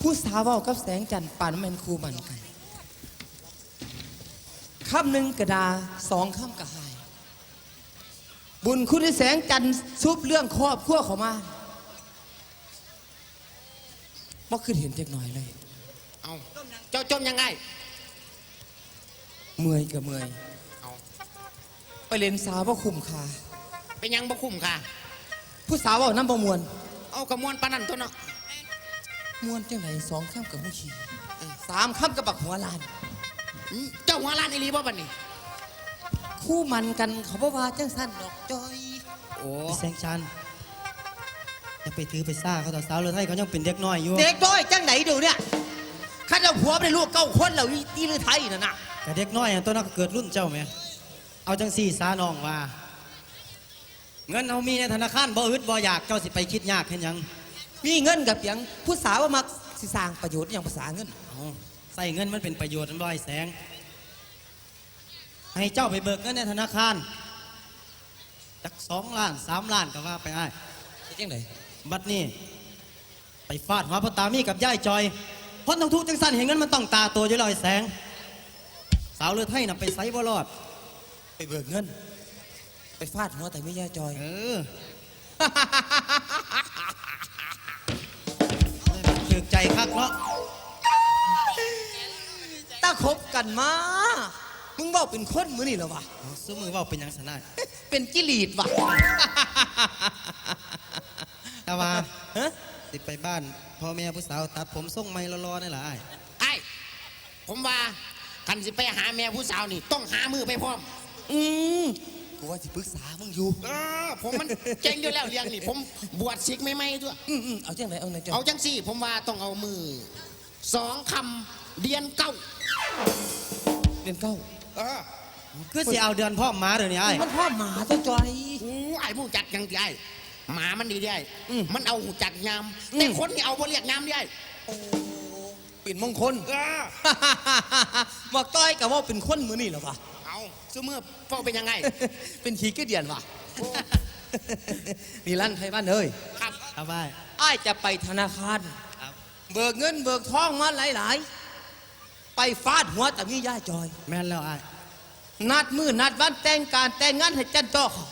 ผู้สาวเว้ากับแสงจันทร์ปานแม่นคู่มันกันคำหนึ่งกระดาสองคำกระหาย บุญคุณที่แสงจันทร์ซุบเรื่องครอบครัวเขามาบ่คือเห็นเด็กหน่อยเลย เอาเจ้าจมยังไง เมื่อยกับเมื่อยเอาไปเล่นสาวว่าคุ้มค่าเป็นยังบ่คุ้มค่ะ ผู้สาวเว่าน้ำประมวลเอากระมวลปานนันตัวเนาะ มวนจังไหนสองข้ามกับผู้ขี่สามข้ามกับบักหัวลานอืมเจ้าหัวล้านอีหลีบ่บัดนี้คู่มันกันเขาบอกว่าจังสั้นดอกจอยโอ้แสงจันทร์อย่าไปถือไปซ่าเขาต่อสาวเลยไทยเขายังเป็นเด็กน้อยอยู่เด็กน้อยจังไหนเดี๋ยวเนี่ยข้าเจ้าผัวไม่ได้ลูกเก้าคนแล้วอีตีลือไทยน่ะนะแต่เด็กน้อยอะตัวนั้นก็เกิดรุ่นเจ้าไหมเอาจังสี่สาน้องว่า เงินเอามีในธนาคารบ่อึดบ่อยากเจ้าสิไปคิดยากเห็นหยัง มีเงินกับเพียงผู้สาวว่ามักสิสร้างประโยชน์อย่างภาษาเงินเอาใส่เงินมันเป็นประโยชน์มันบ่อยแสง ให้เจ้าไปเบิกเงินในธนาคารจักสองล้านสามล้านก็ว่าไปไอ้ายจังไหนบัดนี้ ไปฟาดหัวพ่อตามีกับย่ายจอยพ้นทั้งทุกจังสันเห็นเงินมันต้องตาตัวอยู่ลอยแสง สาวเลือไทยน่ะไปไซบ่รอด ไปเบิกเงิน ไปฟาดหัวแต่ไม่แย่จอย เออ ถึกใจคักเนาะตาคบกันมา มึงบอกเป็นคนมือนี่เหรอวะเอาซื้อมือว่าเป็นหยังสนาดเป็นกิลีดวะแต่ว่าฮะสิไปบ้านพ่อแม่ผู้สาวตัดผมทรงไม่รอๆนี่แหละไอ้ายไอ้ผมว่าคันสิไปหาแม่ผู้สาวนี่ ต้องหามือไปพร้อม อืม กูว่าสิปรึกษามึงอยู่เออผมมันเจ๋งอยู่แล้วเรียงนี่ ผมบวชศิกไม่ไม่ด้วย อืมอืมเอาจังไหนเอาไหนจอยเอาจังสี่ ผมว่าต้องเอามือสองคำเดียนเก้าเดือนเก้าเออคือสิเอาเดือนพ่อมมาเดี๋ยวนี้ไอ้ายมันพ่อหมาตัวจอยอู้ไอ้ผู้จัดยังไงหมามันดีได้อืมมันเอาหูจัดยามอืมแต่คนนี่เอาบ่เรียกยามได้โอ้ปิ่นมงคลเออบอกต้อยกับว่าเป็นคนมือนี่เหรอวะเอา ซื้อมือเฝ้าเป็นยังไง เป็นขี้เกียจเดียนวะนี่ลั่นไทยบ้านเอ้ยครับเอาไปอ้ายจะไปธนาคารครับ เบิกเงินเบิกทองมาหลายๆ ไปฟาดหัวแต่มีย่าจอย แม่นแล้วไอ้ายนัดมือนัดวันแต่งการแต่งงานให้จันโตอเขา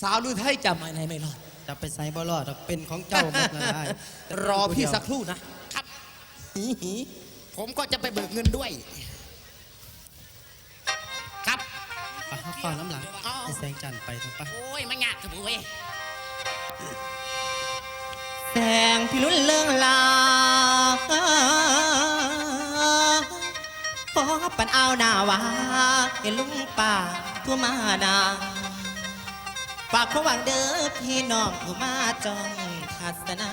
สาวลือไทยจะไม่ในไม่รอด จะไปใส่บ่รอดหรอกเป็นของเจ้าหมดแล้วไอ้ายรอพี่สักครู่นะครับ ผมก็จะไปเบิกเงินด้วย ไปเอาฟังน้ำหลังอ๋อให้แสงจันทร์ไปเถอะปะโอ้ยมันยากจะบุ้ยแสงพิรุณเรื่องลาพอปันเอาหน้าวาเห็นลุงป่าผู้มานาฝากเขาหวังเด้อพี่น้องผู้มาจองทัศนา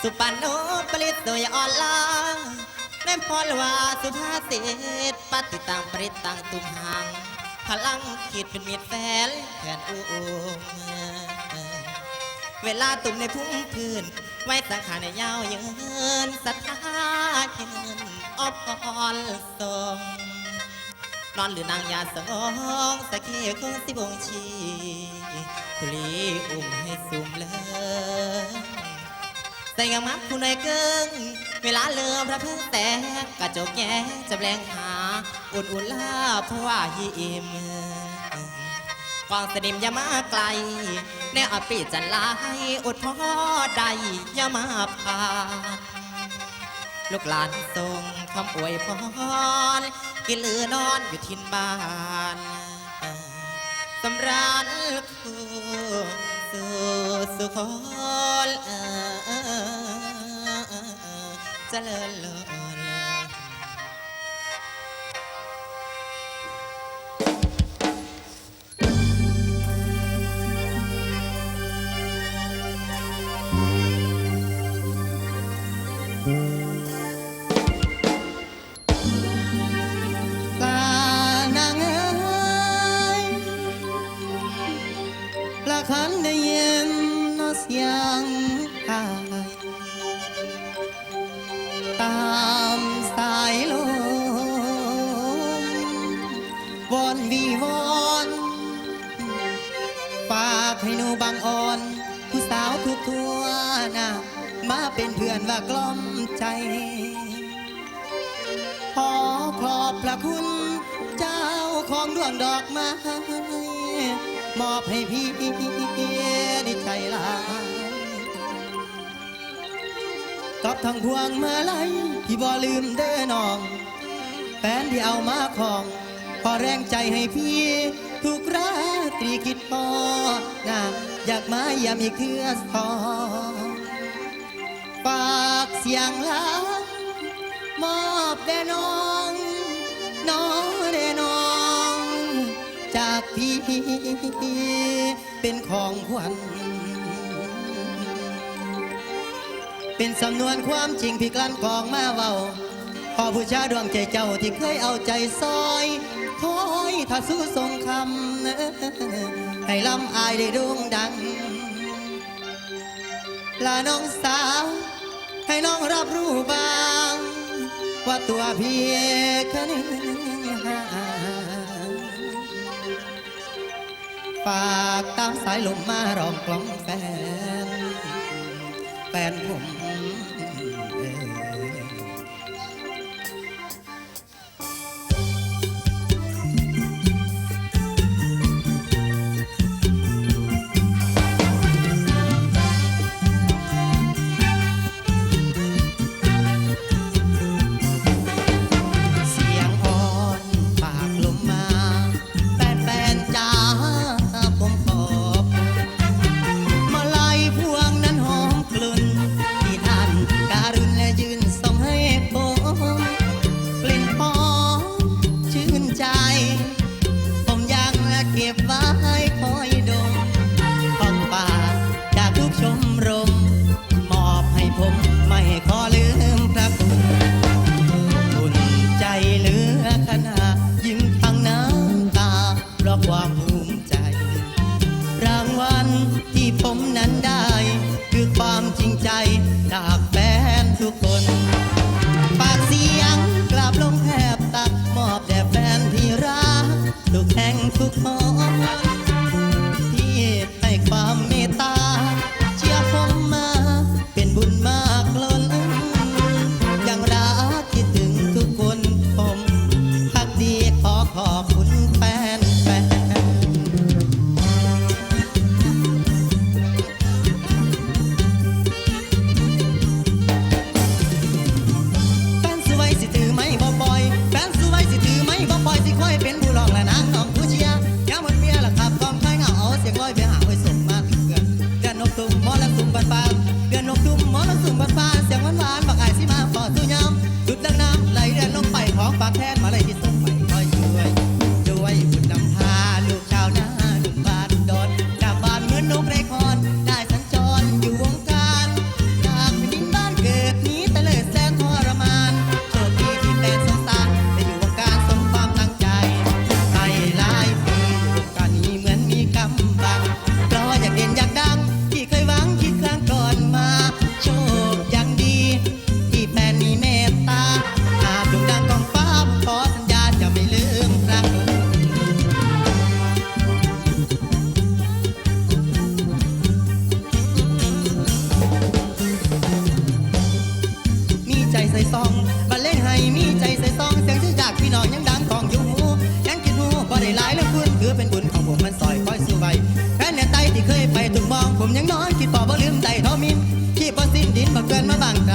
สุปันโนปริตโดยอ่อนลา ในพรว่าสุภาษิตปฏิตังปริตังตุมหัง พลังขีดเป็นมีดแฟนแผนอูเวลาตุ่มในพุ่งพื้น ไว้สังขารในยาวยืนศรัทธาเยืนออบอ่อนทรงนอนหรือนางยาสองสะเกียคงสิบงชีคุลีอุ้มให้สุ่มเลยใส่งมักผู้นายเกิง เวลาเลือพระเพิ่งแตกกระจกแง่จะแปลงหา อุ่นอุ่นลาเพราะว่ายิ้มกองสนิมอย่ามาไกล แน่อปีจันลายอดพอใดอย่ามาพาลูกหลานทรงคำอวยพรกินหรือนอนอยู่ทินบ้านสำราญคู่สู่สุขลเจริญเลิศ ดอกไม้มอบให้พี่ในใจลายกับทางพวงมาลัยที่บ่ลืมเด้อน้องแฟนที่เอามาของขอแรงใจให้พี่ ทุกราตรีคิดพอหนาอยากมาอย่ามีเครือทองปากเสียงลามอบแด่น้อง น้อง เป็นของขวัญเป็นสำนวนความจริงพี่กลั่นกองมาเว้าขอผู้ชาดวงใจเจ้าที่เคยเอาใจซอยคอยถ้าสู้ทรงคำให้ล่ำอายได้ดวงดัง ลาน้องสาว ให้น้องรับรู้บ้าง ว่าตัวพี่คนหนึ่ง ฝากตามสายลมมารองกล้องแฟน แฟนผม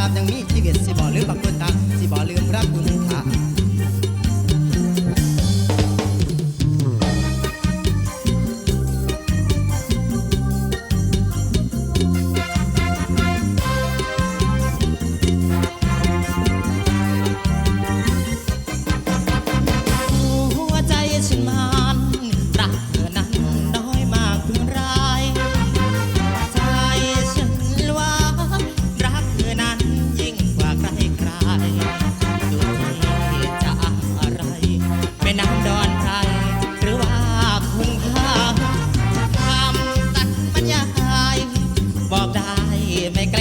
ามยังมีชีวิตสิบ่หรือบางคนตามสิบ่ลืม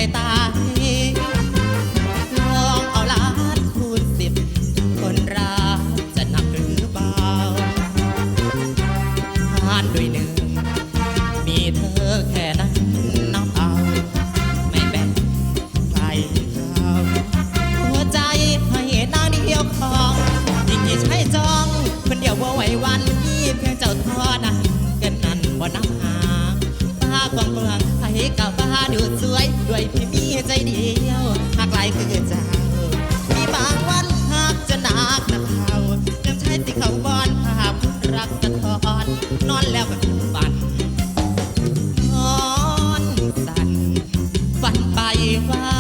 tak 一花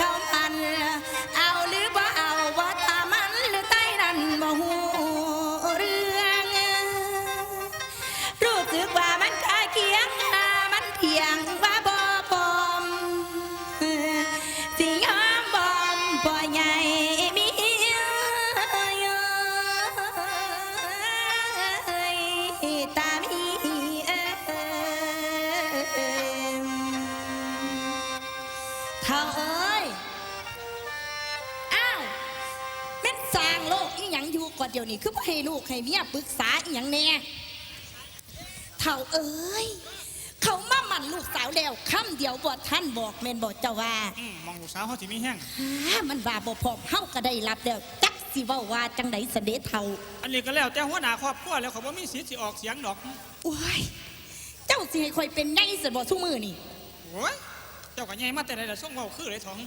ดู เดี๋ยวนี้คือบ่ให้ลูกให้เมียปรึกษาอีหยังแน่เท่าเอ้ย เขามามันลูกสาวแล้วคำเดียวบ่ท่านบอกแม่นบอกเจ้าว่าอืมมองลูกสาวเขาสิมีแห้งอ่ามันว่าบ่พร้อมเฮาก็ได้รับแล้วจักสิเว้าว่าจังไดเสด็จเท่า อันนี้ก็แล้วแต่หัวหน้าครอบครัวแล้วเขาบ่มีสิทธิ์สิออกเสียงดอกโอ้ย เจ้าสิให้ข่อยเป็นไงสิบ่ซุมือนี่ โอ้ยเจ้าก็ใหญ่มาแต่ไหนล่ะส่งเว้าคือเลยท้อง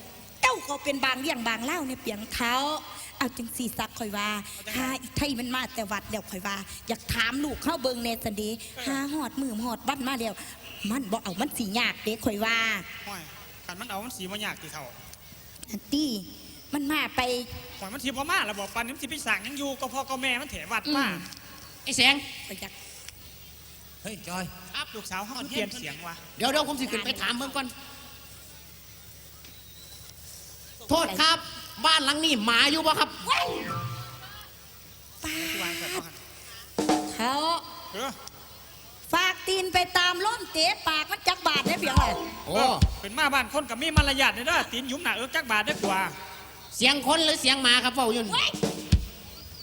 เจ้าก็เป็นบางเรื่องบางเล่าวในเปียงเท้า เอาจังสีซักข่อยว่าหาอีไทยมันมาแต่วัดแล้วข่อยว่า อยากถามลูกเข้าเบิงเนสันเดีหาหอดมือหอดบ้านมาแล้วมันบ่เอามันสียากเด็กข่อยว่าห้อยกันมันเอามันสีบ่ยากติเท่าอันตี้มันมาไปห้อยมันสิบ่มาแล้วบอกปันนี้มันสิไปสั่งยังอยู่ก็พ่อก็แม่มันแถวัดมาอืมไอ้แสงข่อยอยากเฮ้ยจอยครับลูกสาวเขามันเปลี่ยนเสียงว่ะเดี๋ยวเดี๋ยวผมสิขึ้นไปถามเบิ่งก่อนโทษครับ บ้านหลังนี้หมาอยู่บ่ครับที่วางแบบว่าเขาเออฝากตีนไปตามล้มเตะปากมันจักบาทได้เพียงไรโอ้เออเป็นมาบ้านคนกับมีมารยาทเด้อตีนหยุมหน้าเอิกจักบาทได้กว่า เสียงคนหรือเสียงหมาครับเฝ้าอยู่นี่เว้ย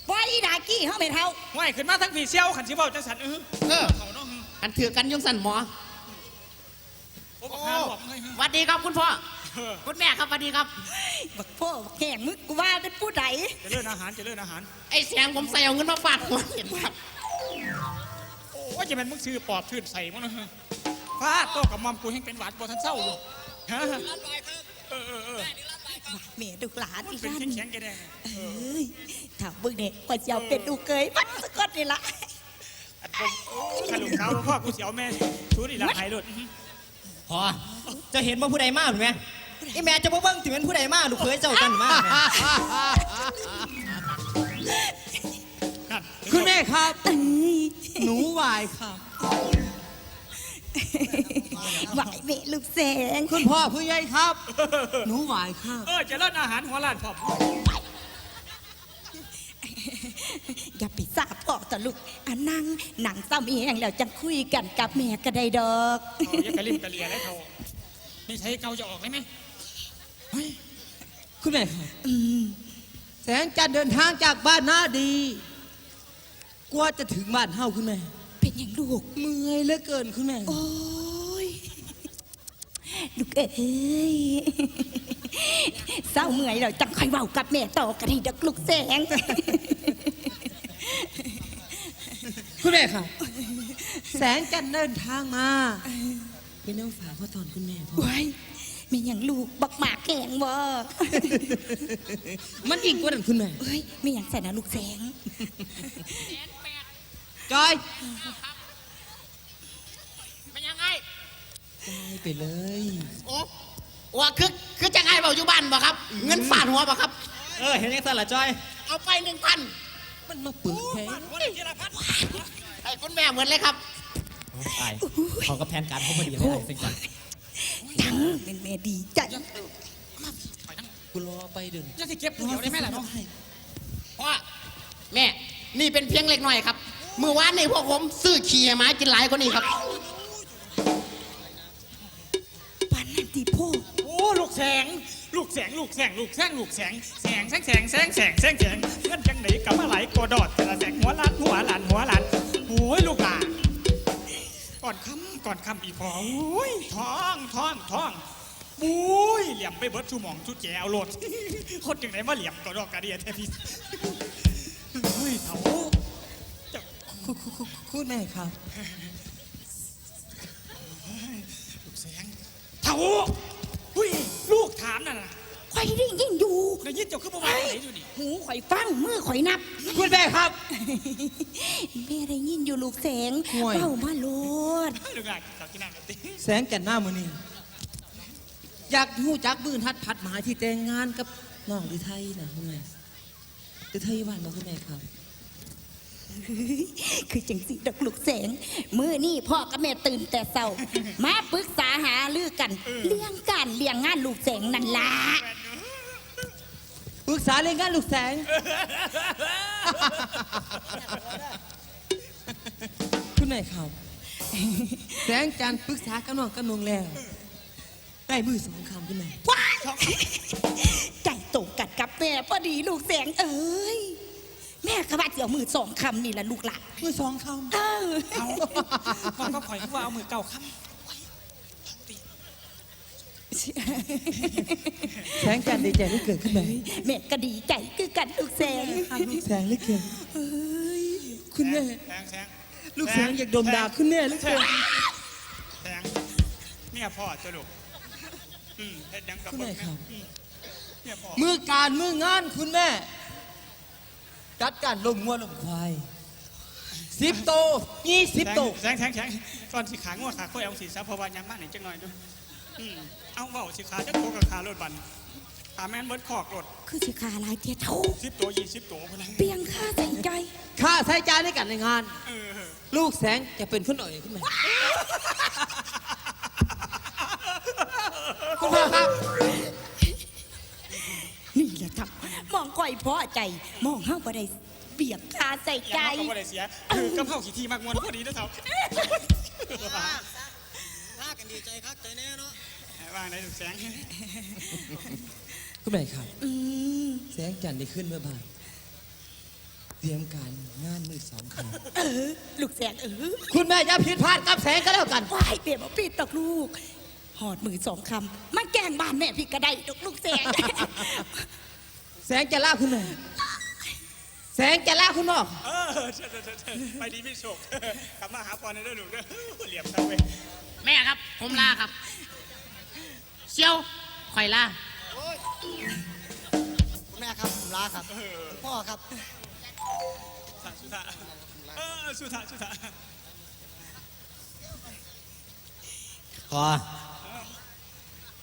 บ่อีดากี้เฮาไม่เท่าห้อยขึ้นมาทั้งผีเซี่ยวขันสิเว้าจังสันเออเออเขาเนาะกันถือกันยงสั่นหมอ โอ้บอกหาบอกเฮ้ยหวัดดีครับคุณพ่อเออ คุณแม่ครับหวัดดีครับ บักพ่อบักแห่งมึกกูว่าเป็นผู้ใดเจะเลื่อนอาหารเจะเลื่อนอาหาร ไอ้เสียงผมใส่เอาเงินมาฝากหัวเห็นครับ โอ้ยจะเป็นมึงซื้อปอบชื่นใส่มั้งนะฟาดโตกับมอมกูยังเป็นหวัดบ่ทันเศร้าอยู่ฮะเออเออเออเมียดูหลานมันอีเป็นนั่นแข็งๆแกแดงเอ้ยถ้าบึงเนี่ยก็จะเอาเป็นดูเกยมันสะกดนี่ละอันผมขันลูกสาวพ่อกูเสียวแม่ชูนี่ละไห้รถพอจะเห็นว่าผู้ใดมาหรือไงไอแม่จะบ่เบิ่งถึงเป็นผู้ใดมาลูกเคยเจ้ากันมาแม่นั่นคุณแม่ครับเอ้ยหนูวายครับ ไหวเมลูกแสงคุณพ่อผู้ใหญ่ครับ หนูวายครับ เออเจะเลื่อนอาหารหัวล้านพอบอย่าไปทราบพ่อต่อลูกอันนั่งหนังเศร้ามีแห่งแล้วจะคุยกันกับแม่ก็ได้ดอก เอาอย่ากระลิ่มกระเลียแล้วเท่านี่ใช้เกาจะออกได้ไหมเฮ้ย คุณแม่ครับอืมแสงจันทร์เดินทางจากบ้านหน้าดี กว่าจะถึงบ้านเฮาคุณแม่เป็นเป็นอย่างลูก เมื่อยเหลือเกินคุณแม่ โอ้ย ลูกเอ้ยเศร้าเมื่อยเราจังค่อยเว้ากับแม่ต่อกันให้ดักลูกแสง คุณแม่ครับแสงจันทร์เดินทางมาเป็นน้องฝากพ่อตอนคุณแม่พ่อว้าย มีอย่างลูกบักหมากแกงบ่มันอีกกว่านั้นคุณแม่เอ้ยมีอย่างใส่นะลูกแสงจอยเป็นยังไงจอยไปเลยโอ้ว่าคือคือจะไงเบาอยู่บ้านบ่ครับ เงินฝาดหัวบ่ครับ เออเห็นยังสั่นละจอย เอาไปหนึ่งพันมันมาปึกแพ้ให้คุณแม่เหมือนเลยครับไอ้เขาก็แผนการเขามาดีเลยไอ้สิ่งก่อน ดังเป็นแม่ดีใจกูรอไปเดินจะสิเก็บผู้เดียวได้ไหมล่ะพ่อแม่ นี่เป็นเพียงเล็กน้อยครับเมื่อวานในพวกผมซื้อขี่ม้ากินหลายคนนี้ครับปันนันตีพ่อโอ้ลูกแสง ลูกแสง ลูกแสง ลูกแสง ลูกแสง แสงแสงแสงแสงแสงแสงแสงเงินจังไหนกับมาไหลกอดอดแต่ละแสงหัวล้านหัวล้านหัวล้านโอ้ยลูกหลาน ก่อนคำก่อนคำอีพอโอ้ยท้องท้องท้องบุ้ยเหลี่ยมไปเบิดชูหมองชูแจวโหลดคนจังไหนมาเหลี่ยมกอดอกกระเดียแทพี่เฮ้ยเถาคุณคุณคุณคุณแม่ครับลูกแสงเถาหุ้ยลูกถามน่ะนะ ข่อยได้ยินอยู่ ได้ยินเจ้าขึ้นมาไหนอยู่นี่หูข่อยฟังมือข่อยนับ คุณแม่ครับ แม่ได้ยินอยู่ลูกแสงห่วย เบ้ามาโลดลูกหลานเจ้ากินน้ำหน่อยติแสงจันทร์หน้ามือนี่อยากหูจักบืนฮัดพัดหมาที่แต่งงานกับน้องดิไทยนะคุณแม่ดิไทยบ้านมาคุณแม่ครับคือจังสิดอกลูกแสง มือนี่พ่อกับแม่ตื่นแต่เช้า มาปรึกษาหาลือกันเรื่องการเลี้ยงงานลูกแสงนั่นล่ะ ปรึกษาเรื่องงานลูกแสง คุณนายครับ แสงจันทร์ปรึกษากับน้องกับนงแล้ว ได้มือสองคำคุณนายว้ายใจตรงกันกับแม่พอดีลูกแสงเอ้ย แม่ก็ว่าจะเอามือสองคำนี่แหละลูกหล่ะมือสองคเออ เอามันก็ข่อยว่าเอามือเก่าค้ำ แสงจันทร์ดีใจที่เกิดขึ้นมาแม่ก็ดีใจคือกันลูกแสงลูกแสงเหลือเกินคุณแม่ำแสงแสงลูกแสงอยากดมดาคุณแม่เหลือแสเกิงนแสงเนี่ยพ่อเจ้าลูกอืมเฮ็ดหยังกับคุณเบิ่แม่งครับอืมเนี่ยพ่อมือการมืองานคุณแม่จัดการลงงัวลงควายสิบโตยี่สิบโตแสงแสงแสงก่อนสิขางวขาค่อยเอาสีซะเพราะว่ายังบ้านไหนจังหน่อยดู อืมเอาเบาสิขาจะโคกับขารถบันขาแม่นเบิดขอกรถคือสิขาหลายเทียเท่าสิบตัวยี่สิบตัวคนนั้นเปียงค่าใส่ใจค่าใช้จ่ายในการในงาน เออลูกแสงจะเป็นคนหน่อยคุณแม่คุณพ่อครับนี่แหละครับมองก่อยพอใจ มองเฮาบ่ได้เบียงค่าใส่ใจยังเขาก็บ่ได้เสียคือกับเข้าขี่ทีมากมวนพอดีนะเถ่าลา กันดีใจครับใจแน่เนาะว่างในแสงคุณแม่ครับอืมแสงจันทร์ได้ขึ้นเมื่อบ่ายเตรียมการงานมือสองคเออลูกแสงเออำคุณแม่อย่าผิดพลาดกับแสงก็แล้วกันวายเปลี่ยนมาปิดตอกลูก หอดมือสองคำมันแกล้งบ้านแม่พี่ก็ได้ดอกลูกแสงแสงจะล่าคุณแม่แสงจะล่าคุณพ่อเออเชิญเชิญเชิญเชิญไปดีพี่โชคกลับมาหาปอนในเรื่องหลูกเด้อเหลี่ยมเท่าเว้ย แม่ครับ ผมลาครับ เชียวข่อยลาคุณแม่ครับผมลาครับคุณพ่อครับสุธาสุธาเออสุธาสุธาพอ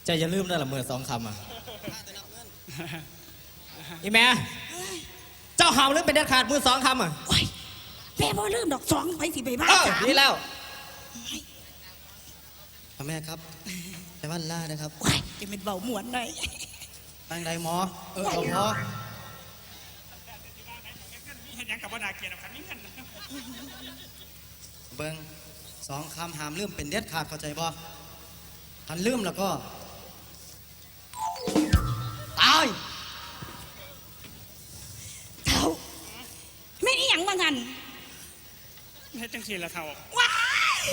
เจะอย่าลืมนะละเมื่อสองคำอะอีแม่ เจ้าหามลืมเป็นเด็ดขาดมือสองคำอะโอ้ยแม่บ่เริ่มดอกสองไปสิไปบ้านเออสามดีแล้ว แม่ครับแต่วันลานะครับโอ้ยจะเป็นเบาหมวนหน่อยตั้งใดหมอ เออเอาหมอเห็นยังกับว่านาเกียรติครับนี่เงินนะเบิงสองคำหามลืมเป็นเด็ดขาดเข้าใจบ่ทันลืมแล้วก็ ตายเท่าไม่นี่ยังว่างันเฮ็ดจังซี่ละเท่าว้าย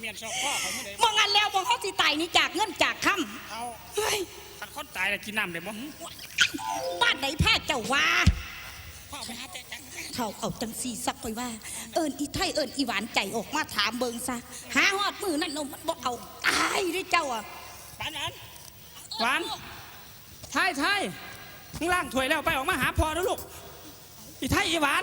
เมียนชอบพ่อเขาเมื่อใดมองอันแล้วมองเขาสิตายนี่จากเงินจากคเอาำเฮ้ยคันคนตายแล้วกินน้ำได้บ่หึบ้านไหนแพ้เจ้าว่า พ่อไปหาแต่จังเท่าเอาจังสีสักไปว่า เอิญอีไทยเอิญอีหวานใจออกมาถามเบิงซะหาฮอดมือนั่นนมมันบอกเอาตายเด้วยเจ้าอะหวานหวานหวานไทยไทยมึงล้างถ้วยแล้วไปออกมาหาพ่อนะลูกอีไทยอีหวาน